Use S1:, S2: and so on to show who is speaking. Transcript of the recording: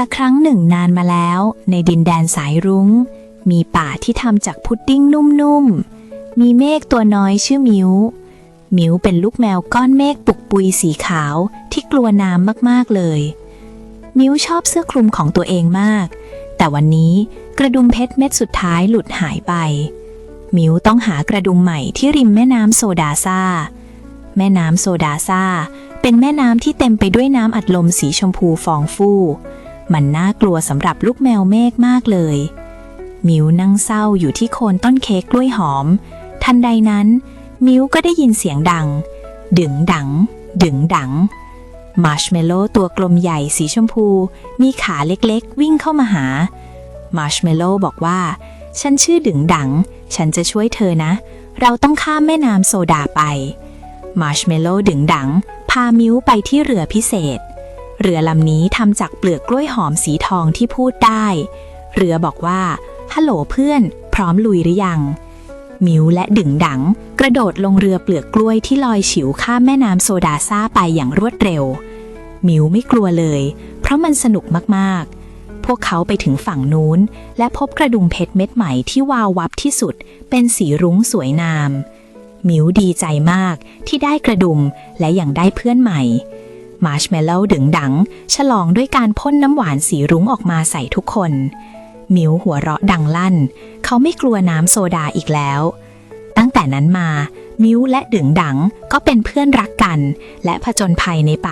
S1: ละครั้งหนึ่งนานมาแล้ว ในดินแดนสายรุง้ง มีป่าที่ทำจากพุดดิ้งนุ่มๆ มีเมฆตัวน้อยชื่อมิวมิวเป็นลูกแมวก้อนเมฆปุกปุยสีขาวที่กลัวน้ำมากๆเลย มิวชอบเสื้อคลุมของตัวเองมาก แต่วันนี้กระดุมเพชรเม็ดสุดท้ายหลุดหายไป มิวต้องหากระดุมใหม่ที่ริมแม่น้ำโซดาซาแม่น้ำโซดาซาเป็นแม่น้ำที่เต็มไปด้วยน้ำอัดลมสีชมพูฟองฟู่ มันน่ากลัวสำหรับลูกแมวเมฆมากเลย มิวนั่งเศร้าอยู่ที่โคนต้นเค้กกล้วยหอม ทันใดนั้น มิวก็ได้ยินเสียงดัง ดึงดัง ดึงดังมาร์ชเมลโล่ตัวกลมใหญ่สีชมพู มีขาเล็กๆ วิ่งเข้ามาหามาร์ชเมลโล่บอกว่า ฉันชื่อดึงดัง ฉันจะช่วยเธอนะ เราต้องข้ามแม่น้ำโซดาไปมาร์ชเมลโล่ดึงดัง พามิวไปที่เรือพิเศษ เรือลำนี้ทำจากเปลือกกล้วยหอมสีทองที่พูดได้ เรือบอกว่า ฮัลโหลเพื่อน พร้อมลุยหรือยัง มิวและดึงดัง กระโดดลงเรือเปลือกกล้วยที่ลอยฉิวข้ามแม่น้ำโซดาซาไปอย่างรวดเร็ว มิวไม่กลัวเลย เพราะมันสนุกมากๆพวกเขาไปถึงฝั่งนู้น และพบกระดุมเพชรเม็ดใหม่ที่วาววับที่สุด เป็นสีรุ้งสวยงาม มิวดีใจมากที่ได้กระดุมและยังได้เพื่อนใหม่ มาร์ชเมลโล่ดึงดัง ฉลองด้วยการพ่นน้ำหวานสีรุ้งออกมาใส่ทุกคน มิวหัวเราะดังลั่น เขาไม่กลัวน้ำโซดาอีกแล้ว ตั้งแต่นั้นมา มิวและดึงดังก็เป็นเพื่อนรักกัน และผจญภัยในป่า